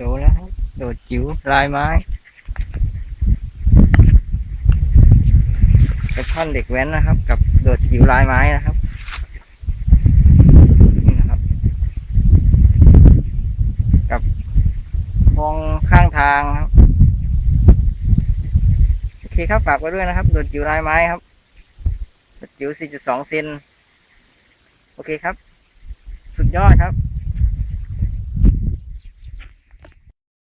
ดูแล้วโดดจิ๋วลายไม้กระท่อนเด็กแว้นนะครับ กับโดดจิ๋วลายไม้นะครับนี่นะครับ กับคลองข้างทางครับโอเคครับฝากไว้ด้วยนะครับ โดดจิ๋วลายไม้ครับโดดจิ๋ว4.2เซนโอเคครับ สุดยอดครับ